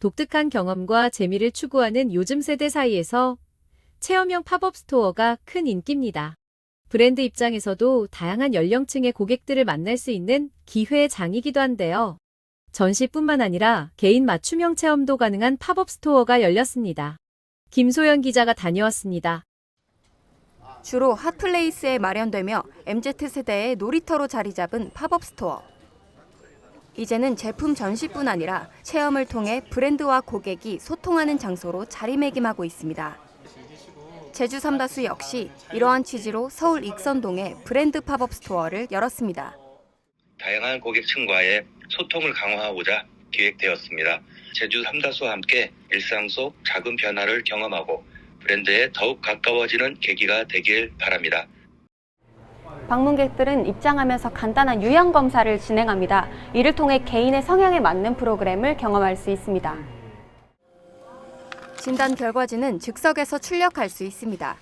독특한 경험과 재미를 추구하는 요즘 세대 사이에서 체험형 팝업 스토어가 큰 인기입니다. 브랜드 입장에서도 다양한 연령층의 고객들을 만날 수 있는 기회의 장이기도 한데요. 전시뿐만 아니라 개인 맞춤형 체험도 가능한 팝업 스토어가 열렸습니다. 김소연 기자가 다녀왔습니다. 주로 핫플레이스에 마련되며 MZ세대의 놀이터로 자리 잡은 팝업 스토어. 이제는 제품 전시뿐 아니라 체험을 통해 브랜드와 고객이 소통하는 장소로 자리매김하고 있습니다. 제주 삼다수 역시 이러한 취지로 서울 익선동에 브랜드 팝업 스토어를 열었습니다. 다양한 고객층과의 소통을 강화하고자 기획되었습니다. 제주 삼다수와 함께 일상 속 작은 변화를 경험하고 브랜드에 더욱 가까워지는 계기가 되길 바랍니다. 방문객들은 입장하면서 간단한 유형 검사를 진행합니다. 이를 통해 개인의 성향에 맞는 프로그램을 경험할 수 있습니다. 진단 결과지는 즉석에서 출력할 수 있습니다.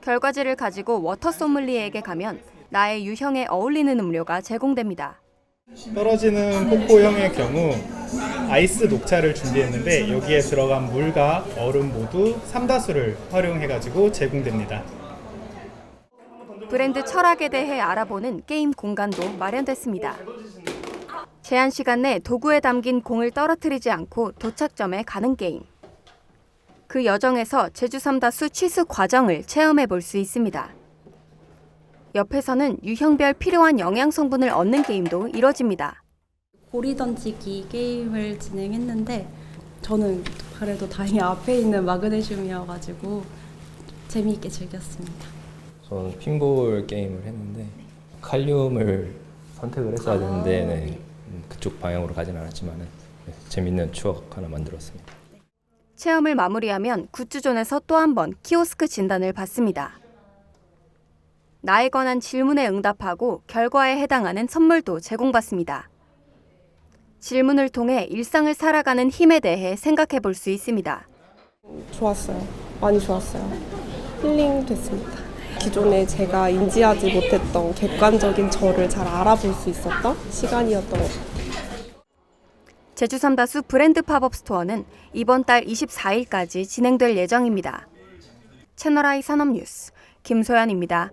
결과지를 가지고 워터 소믈리에에게 가면 나의 유형에 어울리는 음료가 제공됩니다. 떨어지는 폭포형의 경우 아이스 녹차를 준비했는데 여기에 들어간 물과 얼음 모두 삼다수를 활용해가지고 제공됩니다. 브랜드 철학에 대해 알아보는 게임 공간도 마련됐습니다. 제한 시간 내 도구에 담긴 공을 떨어뜨리지 않고 도착점에 가는 게임. 그 여정에서 제주 삼다수 취수 과정을 체험해 볼 수 있습니다. 옆에서는 유형별 필요한 영양 성분을 얻는 게임도 이뤄집니다. 고리 던지기 게임을 진행했는데 저는 그래도 다행히 앞에 있는 마그네슘이어가지고 재미있게 즐겼습니다. 저는 핀볼 게임을 했는데 칼륨을 선택을 했어야 되는데 네, 음, 그쪽 방향으로 가진 않았지만 네, 재밌는 추억 하나 만들었습니다. 체험을 마무리하면 굿즈존에서 또 한 번 키오스크 진단을 받습니다. 나에 관한 질문에 응답하고 결과에 해당하는 선물도 제공받습니다. 질문을 통해 일상을 살아가는 힘에 대해 생각해 볼 수 있습니다. 좋았어요. 많이 좋았어요. 힐링 됐습니다. 기존에 제가 인지하지 못했던 객관적인 저를 잘 알아볼 수 있었던 시간이었던 것 같아요. 제주 삼다수 브랜드 팝업 스토어는 이번 달 24일까지 진행될 예정입니다. 채널I 산업뉴스 김소연입니다.